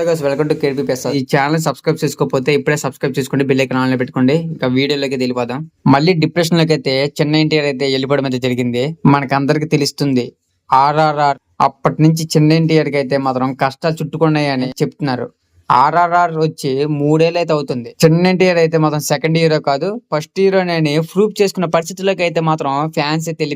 Welcome to KP ఈ channel subscribe చేసుకోకపోతే ఇప్పుడే సబ్స్క్రైబ్ చేసుకోండి బిల్ ఐకాన్ ఆన్ పెట్టుకోండి. ఇంకా వీడియోలోకి వెళ్ళిపోదాం. మళ్ళీ డిప్రెషన్లోకి అయితే చిన్న ఎన్టీఆర్ అయితే వెళ్ళిపోవడం అయితే జరిగింది. మనకందరికి తెలుస్తుంది. ఆర్ఆర్ఆర్ అప్పటి నుంచి చిన్న ఎన్టీఆర్కి అయితే మాత్రం కష్టాలు చుట్టుకున్నాయని చెప్తున్నారు. ఆర్ఆర్ఆర్ వచ్చి మూడేళ్ళు అయితే అవుతుంది. చిన్న ఇయర్ అయితే మాత్రం సెకండ్ హీరో కాదు. ఫస్ట్ హీరోని ప్రూఫ్ చేసుకున్న పరిస్థితుల్లోకి అయితే మాత్రం ఫ్యాన్స్ అయితే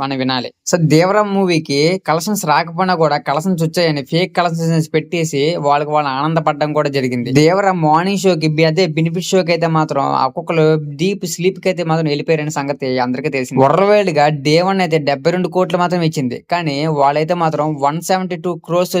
మనం వినాలి. సో దేవరం మూవీకి కలెక్షన్స్ రాకపోయినా కూడా కలెక్షన్స్ వచ్చాయని ఫేక్ కలెక్షన్స్ పెట్టేసి వాళ్ళకి వాళ్ళు ఆనందపడడం కూడా జరిగింది. దేవరం మార్నింగ్ షోకి అదే బెనిఫిట్ షోకి అయితే మాత్రం ఒక్కొక్కరు డీప్ స్లీప్కి అయితే మాత్రం వెళ్ళిపోయారని సంగతి అందరికీ తెలిసింది. వరల్డ్గా దేవన్ అయితే డెబ్బై రెండు కోట్లు మాత్రం ఇచ్చింది. కానీ వాళ్ళైతే మాత్రం one seventy two crores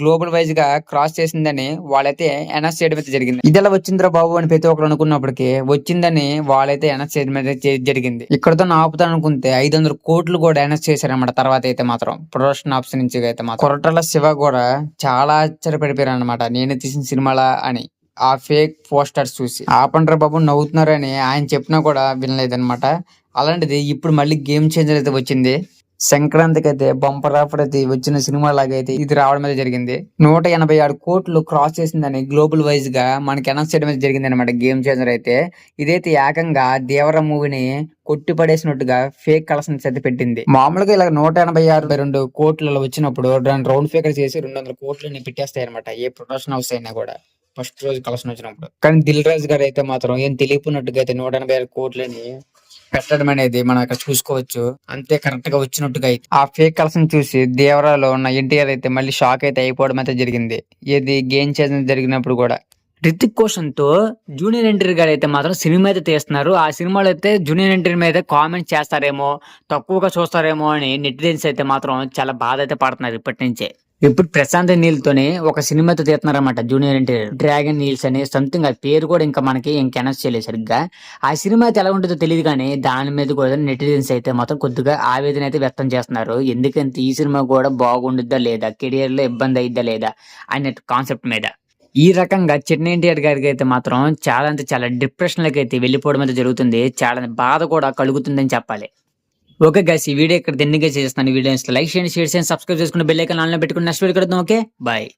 global వైజ్గా క్రాస్ చేసిందని వాళ్ళైతే అనౌన్స్ చేయడం అయితే జరిగింది. ఇది ఎలా వచ్చిందిరా బాబు అని ప్రతి ఒక్కరు అనుకున్నప్పటికీ వచ్చిందని వాళ్ళైతే అనౌన్స్ చేయడం అయితే జరిగింది. ఇక్కడతో నా ఆపుతాను అనుకుంటే ఐదు వందల కోట్లు కూడా అనౌన్స్ చేశారన్నమాట తర్వాత అయితే మాత్రం. ప్రొడక్షన్ ఆప్షన్ నుంచి అయితే మాత్రం. కొరటల శివ కూడా చాలా ఆశ్చర్యపడిపోయారు అనమాట నేను తీసిన సినిమాలా అని. ఆ ఫేక్ పోస్టర్స్ చూసి. ఆపండ్రా బాబు నవ్వుతున్నారని ఆయన చెప్పినా కూడా వినలేదన్నమాట. అలాంటిది ఇప్పుడు మళ్ళీ గేమ్ చేంజర్ అయితే వచ్చింది. సంక్రాంతికి అయితే బంపర్ ఆఫర్ అయితే వచ్చిన సినిమా లాగా అయితే ఇది రావడం అయితే జరిగింది. నూట ఎనభై ఆరు కోట్లు క్రాస్ చేసిందని గ్లోబల్ వైజ్గా మనకి అనౌన్స్ చేయడం అయితే జరిగింది అనమాట గేమ్ చేంజర్ అయితే. ఇదైతే ఏకంగా దేవర మూవీని కొట్టి పడేసినట్టుగా ఫేక్ కలెక్షన్స్ అయితే పెట్టింది. మామూలుగా ఇలా నూట ఎనభై ఆరు రెండు కోట్లలో వచ్చినప్పుడు దాని రౌండ్ ఫేకర్ చేసి రెండు వందల కోట్లని పెట్టేస్తాయి అనమాట ఏ ప్రొడక్షన్ హౌస్ అయినా కూడా. ఫస్ట్ రోజు కలెక్షన్ వచ్చినప్పుడు. కానీ దిల్ రాజు గారు అయితే మాత్రం ఏం తెలియకున్నట్టుగా అయితే నూట ఎనభై ఆరు కోట్లని పెట్టడం అనేది మనం ఇక్కడ చూసుకోవచ్చు. అంతే కరెక్ట్గా వచ్చినట్టుగా అయితే ఆ ఫేక్ కలర్స్ చూసి దేవరాలో ఉన్న ఎన్టీఆర్ అయితే మళ్ళీ షాక్ అయితే అయిపోవడం అయితే జరిగింది. ఏది గేమ్ చేసిన జరిగినప్పుడు కూడా. రితిక్ కోషన్తో జూనియర్ ఎన్టీఆర్ గారు అయితే మాత్రం సినిమా అయితే తీస్తున్నారు. ఆ సినిమాలో అయితే జూనియర్ ఎన్టీఆర్ మీద కామెంట్ చేస్తారేమో తక్కువగా చూస్తారేమో అని నెటిజన్స్ అయితే మాత్రం చాలా బాధ అయితే పడుతున్నారు ఇప్పటి నుంచే. ఇప్పుడు ప్రశాంత్ నీల్ తోనే ఒక సినిమాతో తీస్తున్నారన్నమాట జూనియర్ అంటే. డ్రాగన్ నీల్స్ అని సంథింగ్ ఆ పేరు కూడా ఇంకా మనకి ఇంకా అనౌన్స్ చేయలేదు సరిగ్గా. ఆ సినిమా అయితే ఎలా ఉంటుందో తెలియదు కానీ దాని మీద కూడా నెటిజన్స్ అయితే మాత్రం కొద్దిగా ఆవేదన అయితే వ్యక్తం చేస్తున్నారు. ఎందుకంటే ఈ సినిమా కూడా బాగుండుద్దా లేదా కెరియర్లో ఇబ్బంది అయిద్దా లేదా అనే కాన్సెప్ట్ మీద. ఈ రకంగా చిన్న ఎన్టీఆర్ గారికి అయితే మాత్రం చాలా అంటే చాలా డిప్రెషన్లకి అయితే వెళ్ళిపోవడం అయితే జరుగుతుంది. చాలా బాధ కూడా కలుగుతుందని చెప్పాలి. ఓకే గైస్ ఈ వీడియో ఇక్కడ ఎన్నిగా చేస్తాను వీడియో లైక్ చేయండి షేర్ చేయండి సబ్స్క్రైబ్ చేసుకుని బెల్లైకి నాలుగు పెట్టుకుని నెక్స్ట్ వీడియో కడతాం ఓకే బాయ్